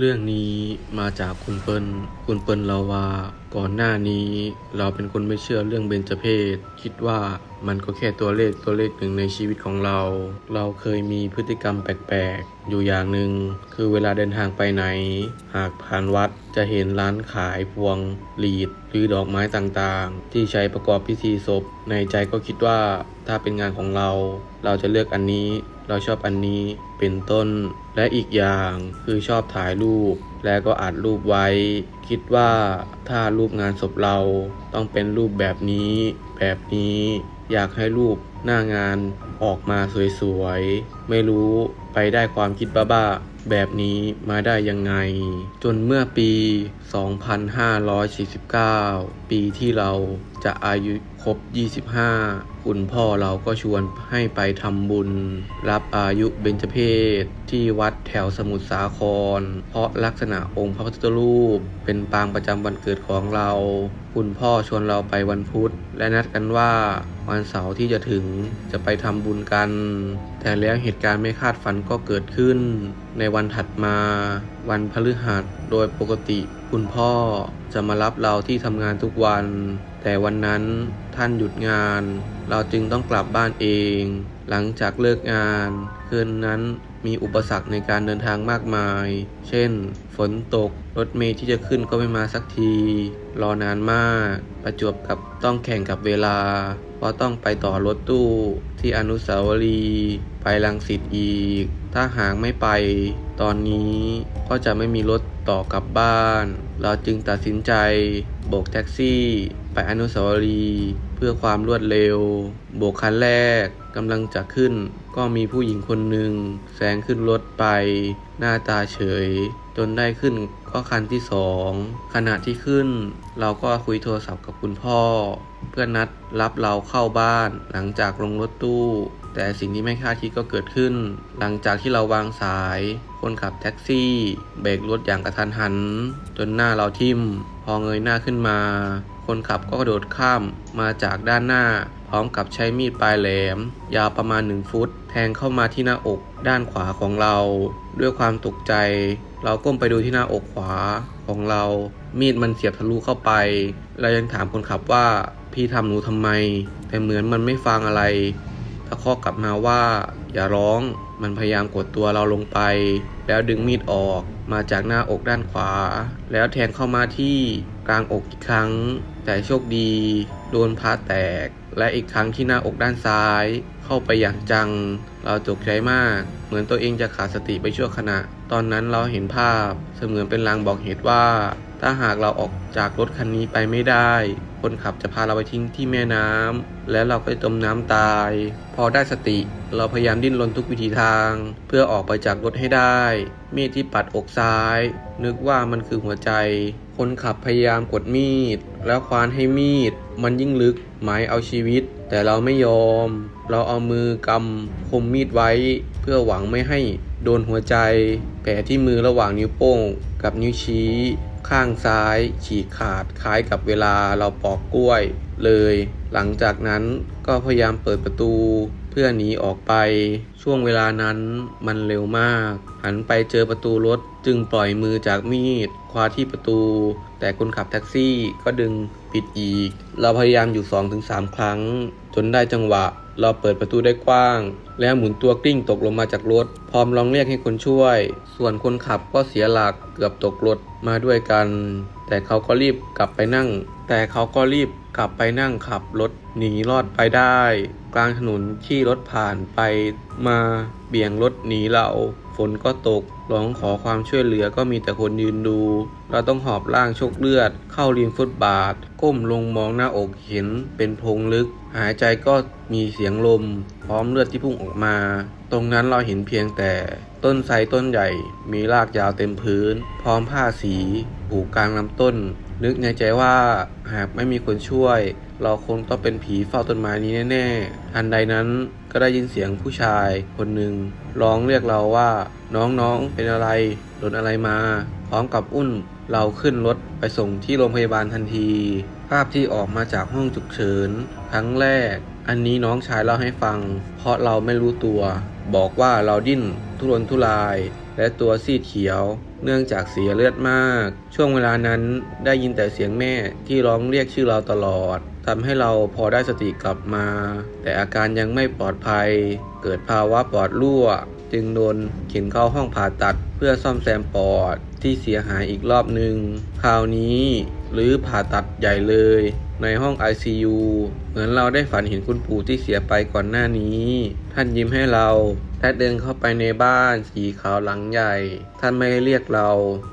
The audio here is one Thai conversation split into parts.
เรื่องนี้มาจากคุณเปิลคุณเปิลเราว่าก่อนหน้านี้เราเป็นคนไม่เชื่อเรื่องเบญจเพศ คิดว่ามันก็แค่ตัวเลขตัวเลขหนึ่งในชีวิตของเรา เราเคยมีพฤติกรรมแปลกๆ อยู่อย่างหนึ่งคือเวลาเดินทางไปไหน หากผ่านวัดจะเห็นร้านขายพวงหลีด หรือดอกไม้ต่างๆ ที่ใช้ประกอบพิธีศพ ในใจก็คิดว่าถ้าเป็นงานของเรา เราจะเลือกอันนี้ เราชอบอันนี้เป็นต้น และอีกอย่างคือชอบถ่ายรูป และก็อัดรูปไว้ คิดว่าถ้ารูปงานศพเราต้องเป็นรูปแบบนี้ แบบนี้ อยากให้รูปหน้างานออกมาสวยๆ ไม่รู้ไปได้ความคิดบ้าๆ แบบนี้มาได้ยังไง จนเมื่อปี 2549 ปีที่เราจะอายุ รบ 25 คุณพ่อเราก็ชวนให้ไปทำบุญ รับอายุเบญจเพศที่วัดแถวสมุทรสาคร เพราะลักษณะองค์พระพุทธรูป เป็นปางประจำวันเกิดของเรา คุณพ่อชวนเราไปวันพุธ และนัดกันว่าวันเสาร์ที่จะถึงจะไปทำบุญกัน แต่แล้วเหตุการณ์ไม่คาดฝันก็เกิดขึ้น ในวันถัดมา วันพฤหัสโดยปกติ คุณพ่อจะมารับเราที่ทำงานทุกวัน แต่วันนั้นท่านหยุดงาน เราจึงต้องกลับบ้านเอง หลังจากเลิกงาน คืนนั้นมีอุปสรรคในการเดินทางมากมาย เช่น ฝนตก รถเมล์ที่จะขึ้นก็ไม่มาสักที รอนานมาก ประจวบกับต้องแข่งกับเวลา เพราะต้องไปต่อรถตู้ที่อนุสาวรีย์ไปลังสิตอีก ถ้าหากไม่ไป ตอนนี้ก็จะไม่มีรถต่อกลับบ้าน เราจึงตัดสินใจโบกแท็กซี่ ไปอนุสาวรีย์เพื่อความรวดเร็ว โบกคันแรกกำลังจะขึ้น ก็มีผู้หญิงคนหนึ่งแซงขึ้นรถไป หน้าตาเฉย จนได้ขึ้นก็คันที่สองขณะที่ขึ้น เราก็คุยโทรศัพท์กับคุณพ่อ เพื่อนนัดรับเราเข้าบ้าน หลังจากลงรถตู้ แต่สิ่งที่ไม่คาดคิดก็เกิดขึ้น หลังจากที่เราวางสาย คนขับแท็กซี่ เบรกรถอย่างกระทันหัน จนหน้าเราทิ่ม พอเงยหน้าขึ้นมา คนขับก็กระโดดข้ามมาจากด้านหน้า พร้อมกับใช้มีดปลายแหลม ยาวประมาณ 1 ฟุต แทงเข้ามาที่หน้าอกด้านขวาของเรา ด้วยความตกใจ เราก้มไปดูที่หน้าอกขวาของเรา มีดมันเสียบทะลุเข้าไป เรายังถามคนขับว่าพี่ทำหนูทำไม แต่เหมือนมันไม่ฟังอะไรตะคอกกลับมาว่า อย่าร้องมันพยายามกดตัวเราลงไป แล้วดึงมีดออกมาจากหน้าอกด้านขวา แล้วแทงเข้ามาที่ กลางอกอีกครั้ง แต่โชคดี โดนพาแตก และอีกครั้งที่หน้าอกด้านซ้าย เข้าไปอย่างจัง เราตกใจมาก เหมือนตัวเองจะขาดสติไปชั่วขณะ ตอนนั้นเราเห็นภาพ เสมือนเป็นลางบอกเหตุว่า ถ้าหากเราออกจากรถคันนี้ไปไม่ได้ คนขับจะพาเราไปทิ้งที่แม่น้ำและเราก็จมน้ำตาย พอได้สติ เราพยายามดิ้นรนทุกวิถีทาง เพื่อออกไปจากรถให้ได้ มีดที่ปัดอกซ้าย นึกว่ามันคือหัวใจ คนขับพยายามกดมีด แล้วควานให้มีด มันยิ่งลึกหมายเอาชีวิต แต่เราไม่ยอม เราเอามือกำคมมีดไว้ เพื่อหวังไม่ให้โดนหัวใจ แผลที่มือระหว่างนิ้วโป้ง กับนิ้วชี้ ข้างซ้ายฉีกขาดคล้ายกับเวลาเราปอกกล้วย เลย หลังจากนั้นก็พยายามเปิดประตู เพื่อหนีออกไป ช่วงเวลานั้นมันเร็วมาก หันไปเจอประตูรถ จึงปล่อยมือจากมีดคว้าที่ประตู แต่คนขับแท็กซี่ก็ดึงปิดอีก เราพยายามอยู่ 2-3 ครั้ง จนได้จังหวะ เราเปิดประตูได้กว้าง แล้วหมุนตัวกลิ้งตกลงมาจากรถ พร้อมร้องเรียกให้คนช่วย ส่วนคนขับก็เสียหลักเกือบตกรถมาด้วยกัน แต่เขาก็รีบกลับไปนั่ง แต่เขาก็รีบกลับไปนั่งขับรถหนีรอดไปได้ กลางถนนที่รถผ่านไปมาเบี่ยงรถหนีเรา ฝนก็ตก ร้องขอความช่วยเหลือก็มีแต่คนยืนดู เราต้องหอบร่างชกเลือด เข้าริมฟุตบาท ก้มลงมองหน้าอกเห็นเป็นโพรงลึก หายใจก็มีเสียงลม พร้อมเลือดที่พุ่งออกมา ตรงนั้นเราเห็นเพียงแต่ ต้นไทรต้นใหญ่ มีรากยาวเต็มพื้น พร้อมผ้าสีผูกกลางลำต้น นึกในใจว่าหากไม่มีคนช่วย เราคงต้องเป็นผีเฝ้าต้นไม้นี้แน่ๆ ทันใดนั้นก็ได้ยินเสียงผู้ชายคนหนึ่งร้องเรียกเราว่าน้องๆเป็นอะไรโดนอะไรมา พร้อมกับอุ้นเราขึ้นรถไปส่งที่โรงพยาบาลทันที ภาพที่ออกมาจากห้องฉุกเฉินครั้งแรก อันนี้น้องชายเล่าให้ฟัง เพราะเราไม่รู้ตัว บอกว่าเราดิ้นทุรนทุราย และตัวซีดเขียว เนื่องจากเสียเลือดมาก ช่วงเวลานั้นได้ยินแต่เสียงแม่ที่ร้องเรียกชื่อเราตลอดทำให้เราพอได้สติกลับมา แต่อาการยังไม่ปลอดภัย เกิดภาวะปอดรั่ว จึงโดนเข็นเข้าห้องผ่าตัดเพื่อซ่อมแซมปอดที่เสียหายอีกรอบหนึ่งคราวนี้หรือผ่าตัดใหญ่เลย ในห้อง ICU เหมือนเราได้ฝันเห็นคุณปู่ที่เสียไปก่อนหน้านี้ ท่านยิ้มให้เราและเดินเข้าไปในบ้านสีขาวหลังใหญ่ ท่านไม่เรียกเรา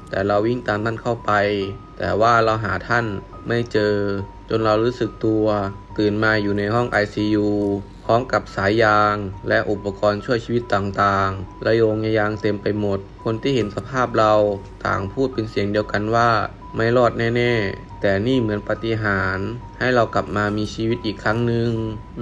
แต่เราวิ่งตามท่านเข้าไป แต่ว่าเราหาท่านไม่เจอ จนเรารู้สึกตัว ตื่นมาอยู่ในห้อง ICU พร้อมกับสายยางและอุปกรณ์ช่วยชีวิตต่างๆ ระโยงยางเต็มไปหมด คนที่เห็นสภาพเราต่างพูดเป็นเสียงเดียวกันว่า ไม่รอดแน่ๆ แต่นี่เหมือนปาฏิหาริย์ให้เรากลับมามีชีวิตอีกครั้งหนึ่ง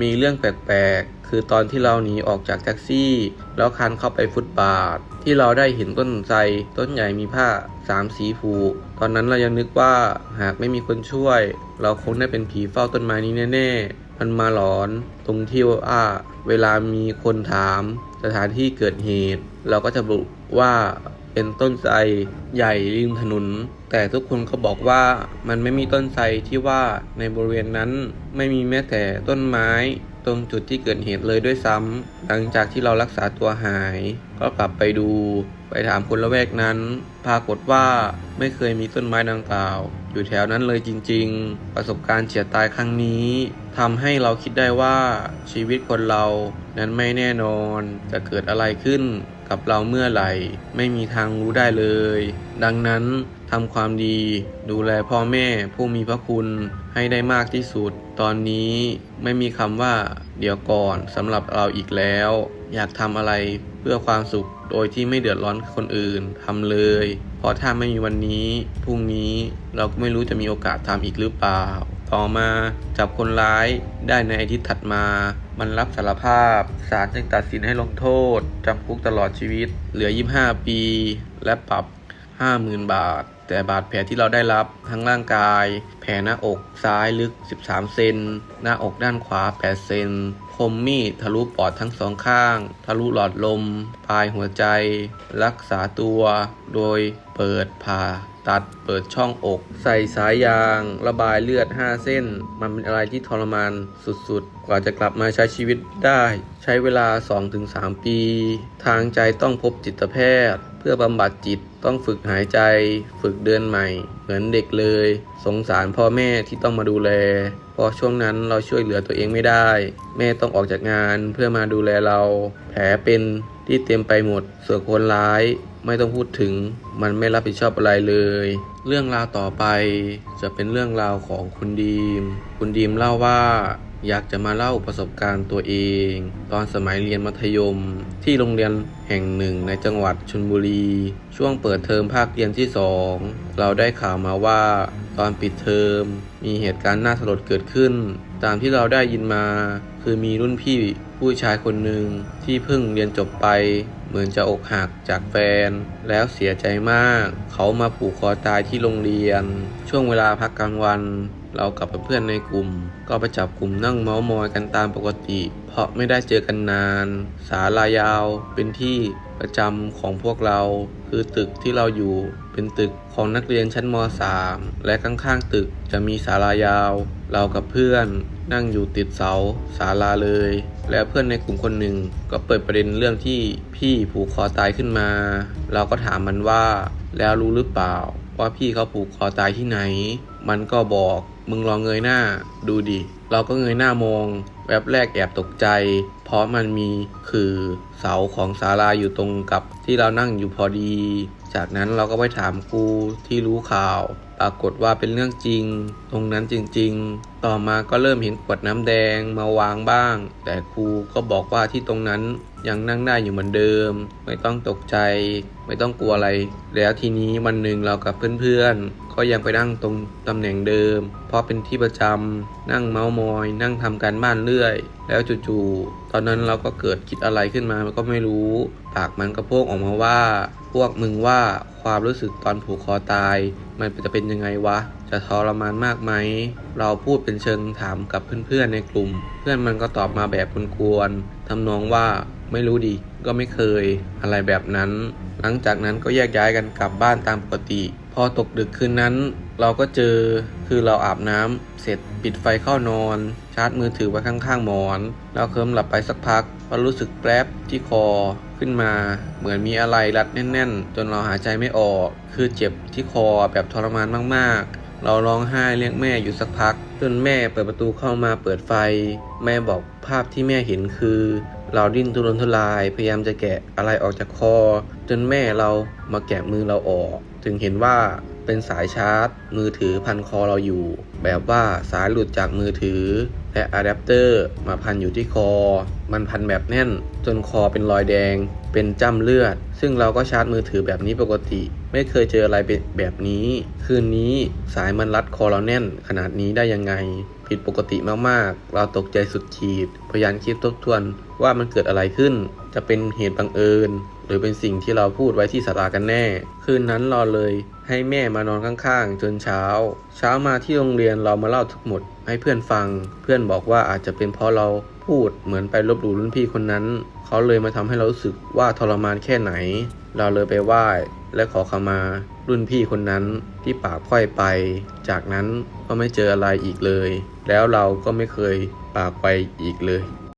มีเรื่องแปลกๆ คือตอนที่เราหนีออกจากแท็กซี่ แล้วคันเข้าไปฟุตบาท ที่เราได้เห็นต้นไทรต้นใหญ่มีผ้าสามสีผูก ตอนนั้นเรายังนึกว่าหากไม่มีคนช่วย เราคงได้เป็นผีเฝ้าต้นไม้นี้แน่ๆ มันมาหลอนตรงที่ว่าเวลามีคนถามสถานที่เกิดเหตุ เราก็จะบอกว่าเป็นต้นไทรใหญ่ริมถนน แต่ทุกคนก็บอกว่ามันไม่มีต้นไทรที่ว่าในบริเวณนั้นไม่มีแม้แต่ต้นไม้ตรงจุดที่เกิดเหตุเลยด้วยซ้ำหลังจากที่เรารักษาตัวหาย ก็กลับไปดู ไปถามคนละแวกนั้น ปรากฏว่าไม่เคยมีต้นไม้ดังกล่าว อยู่แถวนั้นเลยจริง ๆ ประสบการณ์เฉียดตายครั้งนี้ ทำให้เราคิดได้ว่าชีวิตคนเรานั้นไม่แน่นอน จะเกิดอะไรขึ้นกับเราเมื่อไหร่ ไม่มีทางรู้ได้เลย ดังนั้นทำความดีดูแลพ่อแม่ผู้มีพระคุณให้ได้มากที่สุด ตอนนี้ไม่มีคำว่าเดี๋ยวก่อนสำหรับเราอีกแล้ว อยากทำอะไรเพื่อความสุขโดยที่ไม่เดือดร้อนคนอื่นทำเลย เพราะถ้าไม่มีวันนี้พรุ่งนี้เราก็ไม่รู้จะมีโอกาสทำอีกหรือเปล่า ต่อมาจับคนร้ายได้ในอาทิตย์ถัดมา มันรับสารภาพ ศาลจึงตัดสินให้ลงโทษ จำคุกตลอดชีวิต เหลือ 25 ปี และปรับ 50,000 บาท แต่บาดแผลที่เราได้รับทั้งร่างกาย แผลหน้าอกซ้ายลึก 13 เซน หน้าอกด้านขวา 8 เซน คมมีดทะลุปอดทั้งสองข้าง ทะลุหลอดลม ปลายหัวใจ รักษาตัว โดยเปิดผ่าตัดเปิดช่องอก ใส่สายยาง ระบายเลือด 5 เส้น มันเป็นอะไรที่ทรมานสุดๆ กว่าจะกลับมาใช้ชีวิตได้ ใช้เวลา 2-3 ปี ทางใจต้องพบจิตแพทย์ เพื่อบำบัดจิตต้องฝึกหายใจ ฝึกเดินใหม่ เหมือนเด็กเลย สงสารพ่อแม่ที่ต้องมาดูแลพราะช่วงนั้นเราช่วยเหลือตัวเองไม่ได้ แม่ต้องออกจากงานเพื่อมาดูแลเรา แผลเป็นที่เต็มไปหมดส่วนคนร้าย ไม่ต้องพูดถึง มันไม่รับผิดชอบอะไรเลย เรื่องราวต่อไปจะเป็นเรื่องราวของคุณดีม คุณดีมเล่าว่า อยากจะมาเล่าประสบการณ์ตัวเอง ตอนสมัยเรียนมัธยม ที่โรงเรียนแห่งหนึ่งในจังหวัดชลบุรี ช่วงเปิดเทอมภาคเรียนที่สองเราได้ข่าวมาว่าตอนปิดเทอม มีเหตุการณ์น่าสลดเกิดขึ้น ตามที่เราได้ยินมา คือมีรุ่นพี่ผู้ชายคนหนึ่งที่เพิ่งเรียนจบไป เหมือนจะอกหักจากแฟน แล้วเสียใจมาก เขามาผูกคอตายที่โรงเรียน ช่วงเวลาพักกลางวัน เรากับเพื่อนในกลุ่ม ก็ไปจับกลุ่มนั่งเมาส์มอยกันตามปกติ เพราะไม่ได้เจอกันนานสาลายาวเป็นที่ประจำของพวกเรา คือตึกที่เราอยู่เป็นตึกของนักเรียนชั้นม .3 และข้างๆตึกจะมีศาลายาว เรากับเพื่อนนั่งอยู่ติดเสาศาลาเลย แล้วเพื่อนในกลุ่มคนหนึ่งก็เปิดประเด็นเรื่องที่พี่ผูกคอตายขึ้นมา เราก็ถามมันว่า แล้วรู้หรือเปล่า ว่าพี่เขาผูกคอตายที่ไหน มันก็บอกมึงลองเงยหน้าดูดิ เราก็เงยหน้ามอง แวบแรกแอบตกใจ เพราะมันมีคือเสาของศาลาอยู่ตรงกับที่เรานั่งอยู่พอดี จากนั้นเราก็ไปถามครูที่รู้ข่าว ปรากฏว่าเป็นเรื่องจริง ตรงนั้นจริง ๆ ต่อมาก็เริ่มเห็นขวดน้ำแดงมาวางบ้าง แต่ครูก็บอกว่าที่ตรงนั้นยังนั่งได้อยู่เหมือนเดิม ไม่ต้องตกใจ ไม่ต้องกลัวอะไร แล้วทีนี้วันหนึ่งเรากับเพื่อนๆ ก็ยังไปนั่งตรงตำแหน่งเดิม เพราะเป็นที่ประจำนั่งเมาส์มอย นั่งทำการบ้านเรื่อย แล้วจู่ๆตอนนั้นเราก็เกิดคิดอะไรขึ้นมามันก็ไม่รู้ ปากมันก็โพกออกมาว่า พวกมึงว่าความรู้สึกตอนผูกคอตาย มันจะเป็นยังไงวะ จะทรมานมากไหม เราพูดเป็นเชิงถามกับเพื่อนๆในกลุ่ม เพื่อนมันก็ตอบมาแบบกวนๆทำนองว่าไม่รู้ดิก็ไม่เคยอะไรแบบนั้น หลังจากนั้นก็แยกย้ายกันกลับบ้านตามปกติ พอตกดึกคืนนั้น เราก็เจอคือเราอาบน้ำเสร็จปิดไฟเข้านอน ชาร์จมือถือไว้ข้างๆหมอน แล้วเคลิ้มหลับไปสักพักก็รู้สึกแป๊บที่คอ ขึ้นมา เหมือนมีอะไรรัดแน่น ๆ จนเราหายใจไม่ออก คือเจ็บที่คอแบบทรมานมากๆ เราร้องไห้เรียกแม่อยู่สักพัก จนแม่เปิดประตูเข้ามาเปิดไฟ แม่บอกภาพที่แม่เห็นคือ เราดิ้นทุรนทุราย พยายามจะแกะอะไรออกจากคอ จนแม่เรามาแกะมือเราออก ถึงเห็นว่า เป็นสายชาร์จ มือถือพันคอเราอยู่ แบบว่าสายหลุดจากมือถือ และอะแดปเตอร์มาพันอยู่ที่คอ มันพันแบบแน่น จนคอเป็นรอยแดง เป็นจ้ำเลือด ซึ่งเราก็ชาร์จมือถือแบบนี้ปกติ ไม่เคยเจออะไรแบบนี้ คืนนี้สายมันรัดคอเราแน่น ขนาดนี้ได้ยังไง ผิดปกติมากๆ เราตกใจสุดขีด พยายามคิดทบทวนว่ามันเกิดอะไรขึ้น จะเป็นเหตุบังเอิญ หรือเป็นสิ่งที่เราพูดไว้ที่สารากันแน่ คืนนั้นเราเลย ให้แม่มานอนข้างๆ จนเช้า เช้ามาที่โรงเรียนเรามาเล่าทั้งหมด ให้เพื่อนฟัง เพื่อนบอกว่าอาจจะเป็นเพราะเราพูดเหมือนไปลบหลู่รุ่นพี่คนนั้น เขาเลยมาทำให้เรารู้สึกว่าทรมานแค่ไหน เราเลยไปไหว้และขอขมารุ่นพี่คนนั้นที่ปากพร่อยไป จากนั้นก็ไม่เจออะไรอีกเลย แล้วเราก็ไม่เคยปากไปอีกเลย